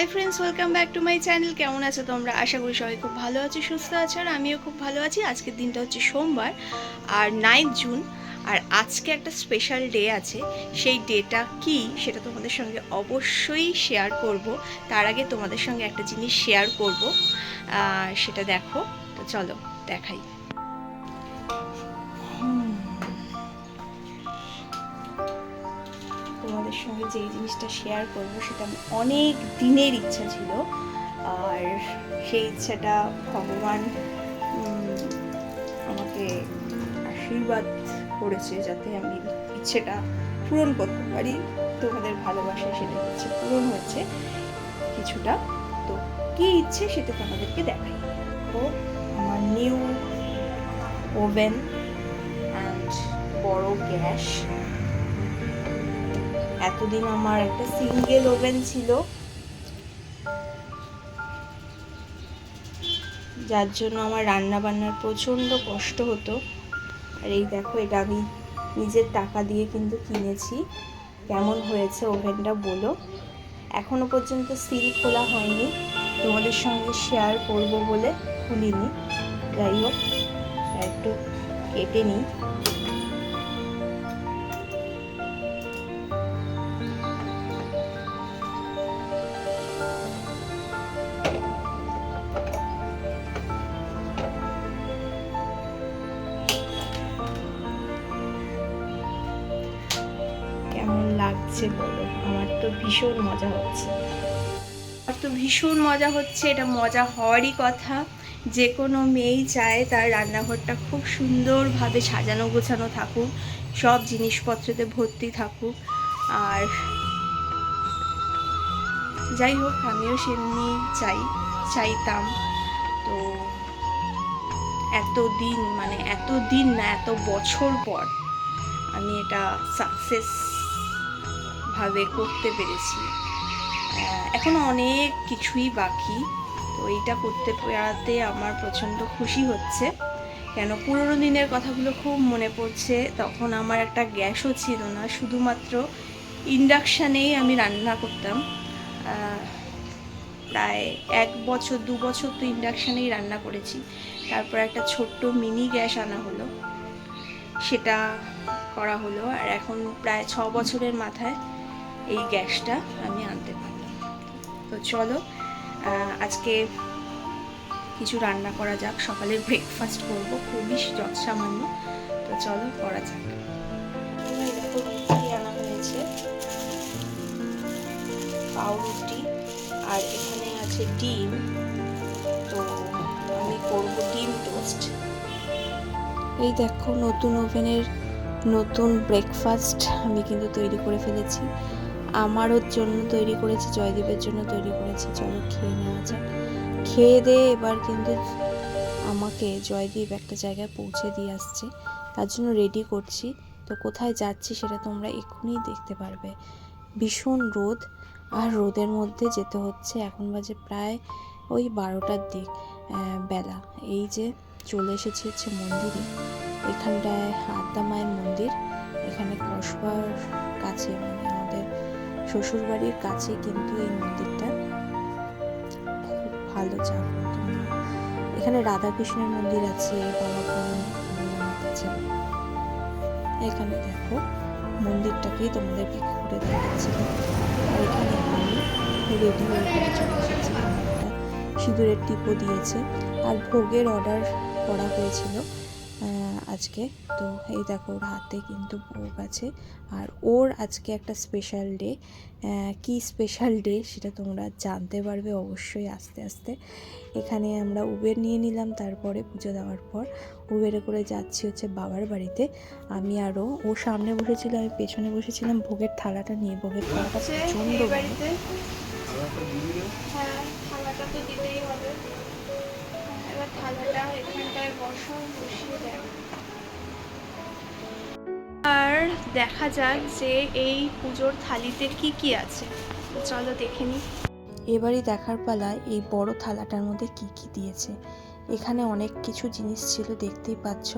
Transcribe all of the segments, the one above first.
Hi friends welcome back to my channel কেমন আছো তোমরা? আশা করি সবাই খুব ভালো আছো, সুস্থ আছো, আর আমিও খুব ভালো আছি। আজকের দিনটা হচ্ছে সোমবার, আর নাইন্থ জুন আর আজকে একটা স্পেশাল ডে আছে। সেই ডেটা কি সেটা তোমাদের সঙ্গে অবশ্যই শেয়ার করব। তার আগে তোমাদের সঙ্গে একটা জিনিস শেয়ার করব। সেটা দেখো। তো চলো, দেখাই। সঙ্গে যেই জিনিসটা শেয়ার করব সেটা অনেক দিনের ইচ্ছা ছিল। আর সেই ইচ্ছাটা ভগবান আমাকে আশীর্বাদ করেছে যাতে আমি ইচ্ছেটা পূরণ করতে পারি। তোমাদের ভালোবাসায় সেটা ইচ্ছে পূরণ হয়েছে কিছুটা। তো কি ইচ্ছে সেটা তোমাদেরকে দেখাই। তো আমার নিউ ওভেন অ্যান্ড বড় গ্যাস। এতদিন আমার একটা সিঙ্গেল ওভেন ছিল। যার জন্য আমার রান্না বান্নার প্রচণ্ড কষ্ট হতো। আর এই দেখো, এটা আমি নিজের টাকা দিয়ে কিন্তু কিনেছি। কেমন হয়েছে ওভেনটা বলো। এখনও পর্যন্ত সিল খোলা হয়নি। তোমাদের সঙ্গে শেয়ার করব বলে খুলিনি। যাই হোক, একটু কেটে নিই। লাগছে বলো। আমার তো ভীষণ মজা হচ্ছে। আমার তো ভীষণ মজা হচ্ছে, এটা মজা হওয়ারই কথা। যে কোনো মেয়েই চায় তার রান্নাঘরটা খুব সুন্দরভাবে সাজানো গোছানো থাকুক, সব জিনিসপত্রতে ভর্তি থাকুক। আর যাই হোক, আমিও সেমনি চাই, চাইতাম। তো এত দিন মানে এত দিন না, এত বছর পর আমি এটা সাকসেস ভাবে করতে পেরেছি। এখনও অনেক কিছুই বাকি। তো এইটা করতে পারাতে আমার প্রচণ্ড খুশি হচ্ছে। কেন পুরোনো দিনের কথাগুলো খুব মনে পড়ছে। তখন আমার একটা গ্যাসও ছিল না। শুধুমাত্র ইন্ডাকশানেই আমি রান্না করতাম। প্রায় এক বছর, দু বছর তো ইন্ডাকশানেই রান্না করেছি। তারপর একটা ছোট্ট মিনি গ্যাস আনা হলো। সেটা করা হলো। আর এখন প্রায় ছ বছরের মাথায় এই গ্যাসটা আমি আনতে পারলাম তো চলো আজকে কিছু রান্না করা যাক। সকালের ব্রেকফাস্ট করব, খুবই যৎ সামান্য তো চলো, করা যাক। হয়েছে। পাউরুটি, আর এখানে আছে ডিম। তো আমি করব ডিম টোস্ট। এই দেখো, নতুন ওভেনের নতুন ব্রেকফাস্ট আমি কিন্তু তৈরি করে ফেলেছি। আমারও জন্য তৈরি করেছি, জয়দীপের জন্য তৈরি করেছি। চলো খেয়ে নেওয়া যাক। খেয়ে দিয়ে এবার কিন্তু আমাকে জয়দীপ একটা জায়গায় পৌঁছে দিয়ে আসছে। তার জন্য রেডি করছি। তো কোথায় যাচ্ছি সেটা তোমরা এক্ষুনি দেখতে পারবে। ভীষণ রোদ। আর রোদের মধ্যে যেতে হচ্ছে। এখন বাজে প্রায় ওই বারোটার দিক বেলা। এই যে চলে এসেছি হচ্ছে মন্দিরে। এখানটায় আদ্যা মায়ের মন্দির। এখানে কসবার কাছে মানে শ্বশুরবাড়ির কাছে কিন্তু এই মন্দিরটা খুব ভালো জাগ্রত। এখানে রাধাকৃষ্ণের মন্দির আছে আছে। এখানে দেখো, মন্দিরটাকেই তোমাদেরকে ঘুরে দেখাচ্ছিলাম আর এখানে আমি রেডি হয়ে সিঁদুরের টিপও দিয়েছে। আর ভোগের অর্ডার করা হয়েছিল। আজকে। তো এই দেখো ওর হাতে কিন্তু ভোগ আছে। আর ওর আজকে একটা স্পেশাল ডে কি স্পেশাল ডে সেটা তোমরা জানতে পারবে অবশ্যই আস্তে আস্তে। এখানে আমরা উবের নিয়ে নিলাম তারপরে পুজো দেওয়ার পর উবেরে করে যাচ্ছি হচ্ছে বাবার বাড়িতে। আমি আরও ও সামনে বসেছিল আমি পেছনে বসেছিলাম ভোগের থালাটা নিয়ে ভোগের থালাটা প্রচণ্ড থালাটা এখানটায় বসো বসিয়ে দেয় আর দেখা যাক যে এই পুজোর থালিতে কি কি আছে। চলো দেখে নিই এবারই দেখার পালা এই বড় থালাটার মধ্যে কি কি দিয়েছে। এখানে অনেক কিছু জিনিস ছিল দেখতেই পাচ্ছ।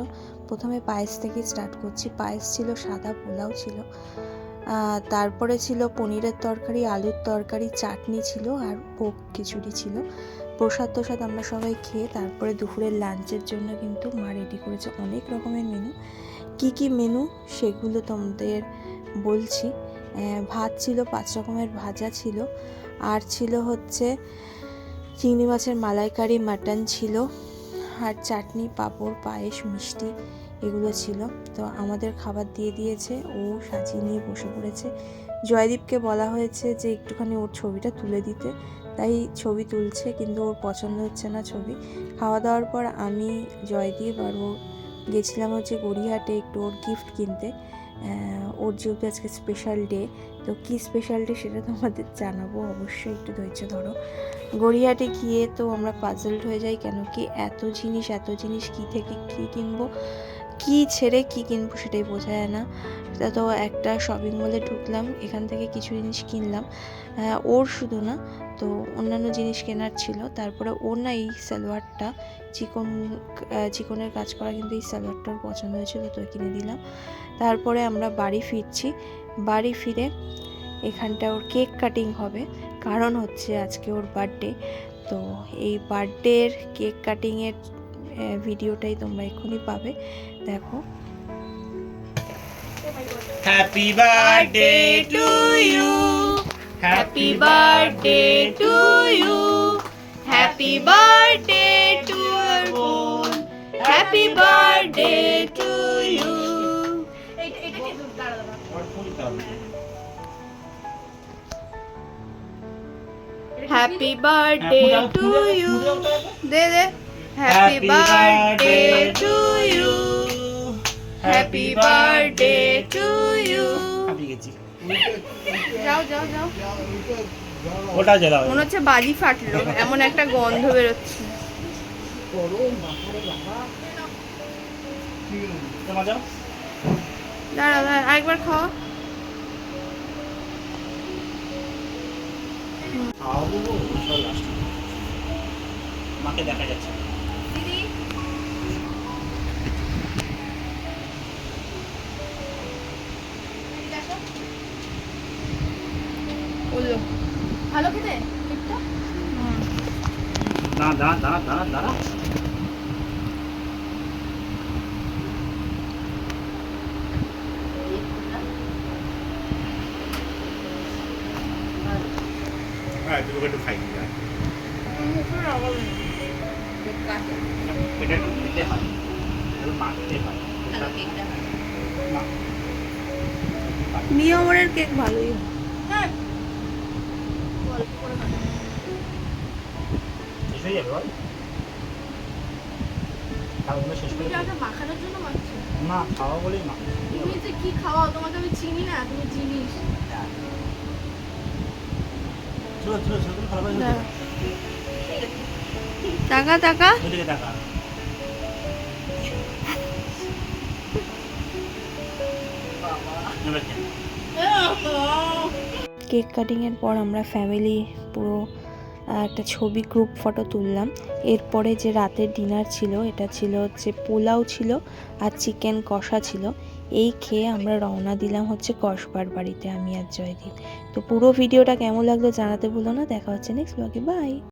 প্রথমে পায়েস থেকে স্টার্ট করছি। পায়েস ছিল সাদা পোলাও ছিল। তারপরে ছিল পনিরের তরকারি আলুর তরকারি চাটনি ছিল আর ভোগ খিচুড়ি ছিল। প্রসাদ তোসাদ আমরা সবাই খেয়ে তারপরে দুপুরের লাঞ্চের জন্য কিন্তু মা রেডি করেছে অনেক রকমের মেনু কি কি মেনু সেগুলো তোমাদের বলছি। ভাত ছিল, পাঁচ রকমের ভাজা ছিল। আর ছিল হচ্ছে চিংড়ি মাছের মালাইকারি মাটন ছিল। আর চাটনি, পাঁপড়, পায়েস, মিষ্টি এগুলো ছিল। তো আমাদের খাবার দিয়ে দিয়েছে। ও সাজিয়ে নিয়ে বসে পড়েছে। জয়দীপকে বলা হয়েছে যে একটুখানি ওর ছবিটা তুলে দিতে। তাই ছবি তুলছে, কিন্তু ওর পছন্দ হচ্ছে না ছবি। খাওয়া দাওয়ার পর আমি, জয়দীপ আর ও গেছিলাম হচ্ছে গড়িয়াহাটে একটু ওর গিফট কিনতে। ওর যেহেতু আজকে স্পেশাল ডে তো কী স্পেশাল ডে সেটা তোমাদের জানাব। অবশ্যই একটু ধৈর্য ধরো। গড়িয়াহাটে গিয়ে তো আমরা পাজলড হয়ে যাই কেন কি এত জিনিস এত জিনিস কী থেকে কী কিনবো? কী ছেড়ে কী কিনবো সেটাই বোঝা যায় না। তা তো একটা শপিং মলে ঢুকলাম এখান থেকে কিছু জিনিস কিনলাম। আহ, ওর শুধু না তো অন্যান্য জিনিস কেনার ছিল। তারপরে ওর না এই সালোয়ারটা চিকন চিকনের কাজ করা কিন্তু এই সালোয়ারটা পছন্দ হয়েছিল তো কিনে দিলাম। তারপরে আমরা বাড়ি ফিরছি। বাড়ি ফিরে এখানটা ওর কেক কাটিং হবে। কারণ হচ্ছে আজকে ওর বার্থডে তো এই বার্থডের কেক কাটিংয়ের ভিডিওটাই তোমরা এখনই পাবে। দেখো। Happy birthday to you happy birthday to you happy birthday to happy birthday to you happy birthday to you দে দে। Happy birthday to you. Happy birthday to you. গেছি যাও যাও যাও। ওটা জ্বালাও। মনে হচ্ছে বাজি ফাটলো এমন একটা গন্ধ বেরোচ্ছে। দাঁড়া দাঁড়া আরেকবার খাওয়া মাকে দেখা যাচ্ছে বলল। ভালো খেতে? দাঁড়া দাঁড়া দাঁড়া দাঁড়া দাঁড়া। হ্যাঁ এটা দিতে হয়। মাখতে হয়। না। কেক ভালোই। হয় হ্যাঁ শেষ হয়ে যাবে বল খাবারগুলো শেষ করে দিই। মাখানোর জন্য মাখছো? না খাওয়া বলেই মা তুমি যে কি খাওয়াও তোমাকে আমি চিনি না তুমি জিনিস। চলো চলো চলো তুমি খারাপ টাকা টাকা। ওদিকে টাকা। নাও। কেক কাটিংয়ের পর আমরা ফ্যামিলি পুরো একটা ছবি গ্রুপ ফটো তুললাম। এরপরে যে রাতের ডিনার ছিল, এটা ছিল হচ্ছে পোলাও ছিল আর চিকেন কষা ছিল। এই খেয়ে আমরা রওনা দিলাম হচ্ছে কসবার বাড়িতে, আমি আর জয়দীপ। তো পুরো ভিডিওটা কেমন লাগল জানাতে ভুলো না। দেখা হচ্ছে নেক্সট ব্লগে বাই